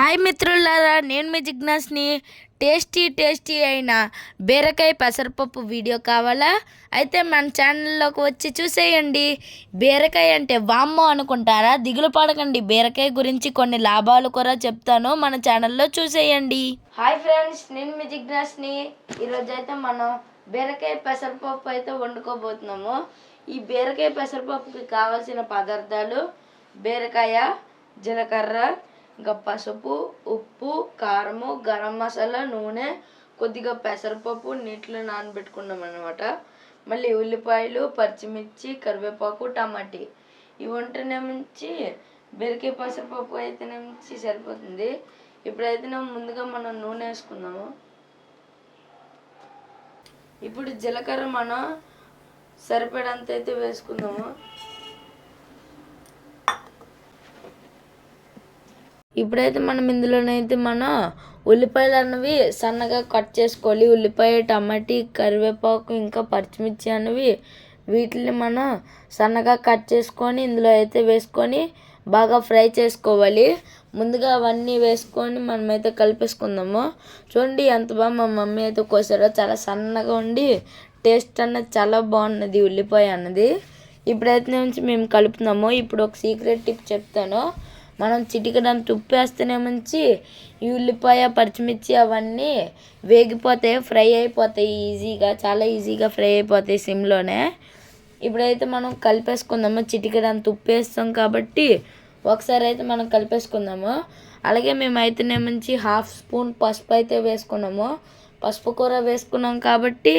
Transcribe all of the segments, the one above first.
Hi మిత్రులారా నేను మీ జిజ్ఞాస్ని. Tasty tasty అయిన బీరకాయ పెసరపప్పు వీడియో కావాలా? అయితే మన ఛానల్లోకి వచ్చి చూసేయండి. బీరకాయ అంటే వామ్మో అనుకుంటారా? దిగులు పడకండి. బీరకాయ గురించి కొన్ని లాభాలు కూడా చెప్తాను. మన ఛానల్లో చూసేయండి. హాయ్ ఫ్రెండ్స్ నేను మీ జిజ్ఞాస్ని. ఈరోజు అయితే మనం బీరకాయ పెసరపప్పు అయితే వండుకోబోతున్నాము. ఈ బీరకాయ పెసరపప్పుకి కావాల్సిన పదార్థాలు బీరకాయ జీలకర్ర పసుపు ఉప్పు కారము గరం మసాలా నూనె కొద్దిగా పెసరపప్పు నీటిలో నానబెట్టుకున్నాం అనమాట మళ్ళీ ఉల్లిపాయలు పచ్చిమిర్చి కరివేపాకు టమాటీ. ఇవి ఉంటేనేమించి బెరికే పెసరపప్పు అయితేనేమించి సరిపోతుంది. ఇప్పుడైతే ముందుగా మనం నూనె వేసుకుందాము. ఇప్పుడు జీలకర్ర మనం సరిపడంత అయితే వేసుకుందాము. ఇప్పుడైతే మనం ఇందులోనైతే మనం ఉల్లిపాయలు అన్నవి సన్నగా కట్ చేసుకోవాలి. ఉల్లిపాయ టమాటీ కరివేపాకు ఇంకా పచ్చిమిర్చి అనేవి వీటిని మనం సన్నగా కట్ చేసుకొని ఇందులో అయితే వేసుకొని బాగా ఫ్రై చేసుకోవాలి. ముందుగా అవన్నీ వేసుకొని మనమైతే కలిపేసుకుందాము. చూడండి ఎంత బాగా మా మమ్మీ అయితే కోసారో. చాలా సన్నగా ఉండి టేస్ట్ అన్నది చాలా బాగున్నది ఉల్లిపాయ అన్నది. ఇప్పుడైతే నుంచి మేము కలుపుతున్నాము. ఇప్పుడు ఒక సీక్రెట్ టిప్ చెప్తాను. మనం చిటికడంత ఉప్పు వేస్తేనే మంచి ఈ ఉల్లిపాయ పచ్చిమిర్చి అవన్నీ వేగిపోతాయి ఫ్రై అయిపోతాయి ఈజీగా చాలా ఈజీగా ఫ్రై అయిపోతాయి సిమ్లోనే. ఇప్పుడైతే మనం కలిపేసుకుందాము. చిటికడంత ఉప్పు వేస్తాం కాబట్టి ఒకసారి అయితే మనం కలిపేసుకుందాము. అలాగే మేమైతేనే మంచి హాఫ్ స్పూన్ పసుపు అయితే వేసుకున్నాము. పసుపు కూర వేసుకున్నాం కాబట్టి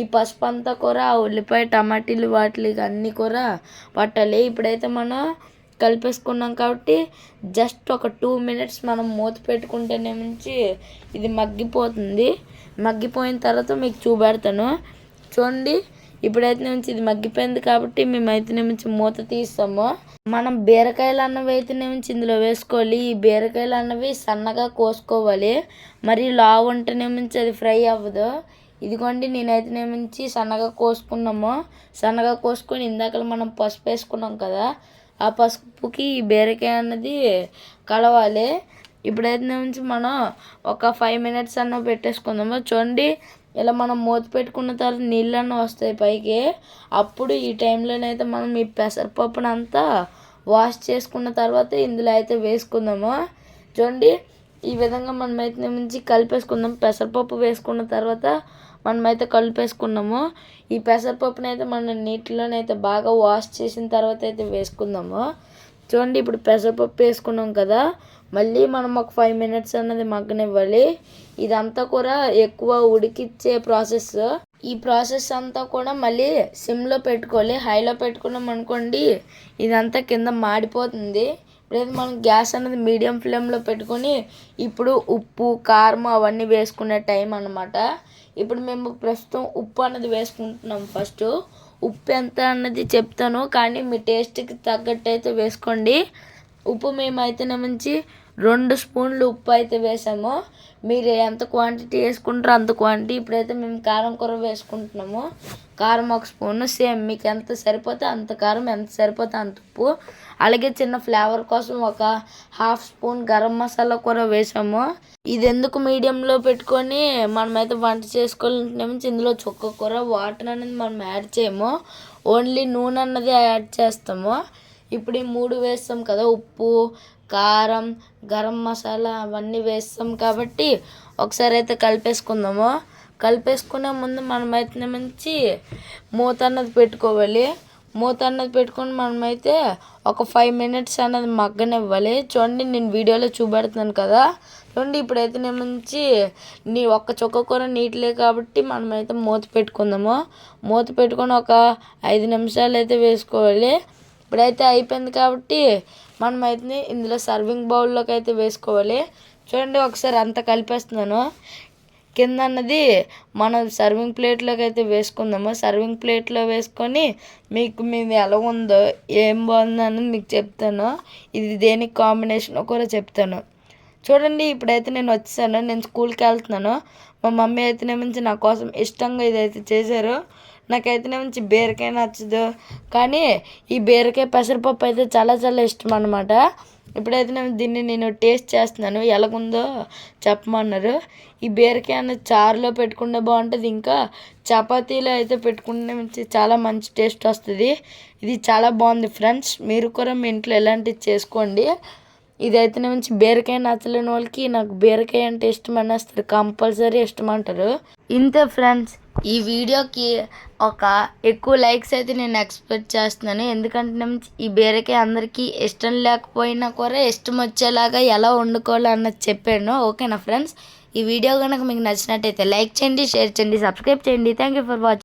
ఈ పసుపు అంతా కూర ఆ ఉల్లిపాయ టమాటీలు వాటికి అన్నీ కూర పట్టాలి. ఇప్పుడైతే మనం కలిపేసుకున్నాం కాబట్టి జస్ట్ ఒక టూ మినిట్స్ మనం మూత పెట్టుకుంటేనే నుంచి ఇది మగ్గిపోతుంది. మగ్గిపోయిన తర్వాత మీకు చూపెడతాను. చూడండి ఇప్పుడైతే నుంచి ఇది మగ్గిపోయింది కాబట్టి మేమైతే నుంచి మూత తీస్తాము. మనం బీరకాయలు అన్నవి అయితే నుంచి ఇందులో వేసుకోవాలి. ఈ బీరకాయలు అన్నవి సన్నగా కోసుకోవాలి. మరి లావు ఉంటేనే నుంచి అది ఫ్రై అవ్వదు. ఇదిగోండి నేనైతే నుంచి సన్నగా కోసుకున్నాము. సన్నగా కోసుకొని ఇందాక మనం పసుపు వేసుకున్నాం కదా ఆ పసుపుకి ఈ బీరకాయ అన్నది కలవాలి. ఇప్పుడైతే నుంచి మనం ఒక ఫైవ్ మినిట్స్ అన్న పెట్టేసుకుందాము చూడండి ఇలా మనం మూత పెట్టుకున్న తర్వాత నీళ్ళన్న వస్తాయి పైకి. అప్పుడు ఈ టైంలోనైతే మనం ఈ పెసరపప్పును అంతా వాష్ చేసుకున్న తర్వాత ఇందులో అయితే వేసుకుందాము. చూడండి ఈ విధంగా మనమైతే నుంచి కలిపేసుకుందాం. పెసరపప్పు వేసుకున్న తర్వాత మనమైతే కలిపేసుకున్నాము. ఈ పెసరపప్పుని అయితే మనం నీటిలోనైతే బాగా వాష్ చేసిన తర్వాత అయితే వేసుకుందాము. చూడండి ఇప్పుడు పెసరపప్పు వేసుకున్నాం కదా. మళ్ళీ మనం ఒక ఫైవ్ మినిట్స్ అన్నది మగ్గనివ్వాలి. ఇదంతా కూడా ఎక్కువ ఉడికిచ్చే ప్రాసెస్. ఈ ప్రాసెస్ అంతా కూడా మళ్ళీ సిమ్లో పెట్టుకోవాలి. హైలో పెట్టుకున్నాం అనుకోండి ఇదంతా కింద మాడిపోతుంది. ఇప్పుడైతే మనం గ్యాస్ అనేది మీడియం ఫ్లేమ్లో పెట్టుకొని ఇప్పుడు ఉప్పు కారం అవన్నీ వేసుకునే టైం అనమాట ఇప్పుడు మేము ప్రస్తుతం ఉప్పు అన్నది వేసుకుంటున్నాం ఫస్ట్. ఉప్పు ఎంత అన్నది చెప్తాను కానీ మీ టేస్ట్కి తగ్గట్టు అయితే వేసుకోండి. ఉప్పు మేమైతేనే మంచి రెండు స్పూన్లు ఉప్పు అయితే వేసాము. మీరు ఎంత క్వాంటిటీ వేసుకుంటారో అంత క్వాంటిటీ ఇప్పుడైతే మేము కారం కూర వేసుకుంటున్నాము. కారం ఒక స్పూన్. సేమ్ మీకు ఎంత సరిపోతే అంత కారం ఎంత సరిపోతే అంత ఉప్పు. అలాగే చిన్న ఫ్లేవర్ కోసం ఒక హాఫ్ స్పూన్ గరం మసాలా కూర వేసాము. ఇది ఎందుకు మీడియంలో పెట్టుకొని మనమైతే వంట చేసుకోవాలంటే ఇందులో చుక్క కూర వాటర్ అనేది మనం యాడ్ చేయము. ఓన్లీ నూనె అన్నది యాడ్ చేస్తాము. ఇప్పుడు ఈ మూడు వేస్తాం కదా ఉప్పు కారం గరం మసాలా అవన్నీ వేస్తాం కాబట్టి ఒకసారి అయితే కలిపేసుకుందాము. కలిపేసుకునే ముందు మనమైతే మంచి మూత అన్నది పెట్టుకోవాలి. మూత అన్నది పెట్టుకొని మనమైతే ఒక ఫైవ్ మినిట్స్ అన్నది మగ్గనివ్వాలి. చూడండి నేను వీడియోలో చూపెడుతున్నాను కదా. చూడండి ఇప్పుడైతే నేను మంచి నీ ఒక్క చుక్క కూర నీట్లే కాబట్టి మనమైతే మూత పెట్టుకుందాము. మూత పెట్టుకొని ఒక ఐదు నిమిషాలు అయితే వేసుకోవాలి. ఇప్పుడైతే అయిపోయింది కాబట్టి మనం అయితే ఇందులో సర్వింగ్ బౌల్లోకి అయితే వేసుకోవాలి. చూడండి ఒకసారి అంతా కలిపేస్తున్నాను. కింద అన్నది మనం సర్వింగ్ ప్లేట్లోకి అయితే వేసుకుందాము. సర్వింగ్ ప్లేట్లో వేసుకొని మీకు మీది ఎలా ఉందో ఏం బాగుందో అన్నది మీకు చెప్తాను. ఇది దేనికి కాంబినేషన్ కూడా చెప్తాను. చూడండి ఇప్పుడైతే నేను వచ్చాను నేను స్కూల్కి వెళ్తున్నాను. మా మమ్మీ అయితేనే మంచి నా కోసం ఇష్టంగా ఇదైతే చేశారు. నాకైతేనే మంచి బీరకాయ నచ్చదు. కానీ ఈ బీరకాయ పెసరపప్పు అయితే చాలా చాలా ఇష్టం అనమాట ఇప్పుడైతే నేను దీన్ని నేను టేస్ట్ చేస్తున్నాను. ఎలాగుందో చెప్పమన్నారు. ఈ బీరకాయ అన్న చారులో పెట్టుకుంటే బాగుంటుంది. ఇంకా చపాతీలో అయితే పెట్టుకుంటే మంచి- చాలా మంచి టేస్ట్ వస్తుంది. ఇది చాలా బాగుంది ఫ్రెండ్స్. మీరు కూడా మీ ఇంట్లో ఇలాంటివి చేసుకోండి. ఇదైతే నుంచి బీరకాయ నచ్చలేని వాళ్ళకి నాకు బీరకాయ అంటే ఇష్టం అనేస్తారు కంపల్సరీ ఇష్టం అంటారు. ఇంతే ఫ్రెండ్స్ ఈ వీడియోకి ఒక ఎక్కువ లైక్స్ అయితే నేను ఎక్స్పెక్ట్ చేస్తున్నాను. ఎందుకంటే నుంచి ఈ బీరకాయ అందరికీ ఇష్టం లేకపోయినా కూడా ఇష్టం వచ్చేలాగా ఎలా వండుకోవాలి అన్నది చెప్పాను. ఓకేనా ఫ్రెండ్స్? ఈ వీడియో కనుక మీకు నచ్చినట్టయితే లైక్ చేయండి షేర్ చేయండి సబ్స్క్రైబ్ చేయండి. Thank you for watching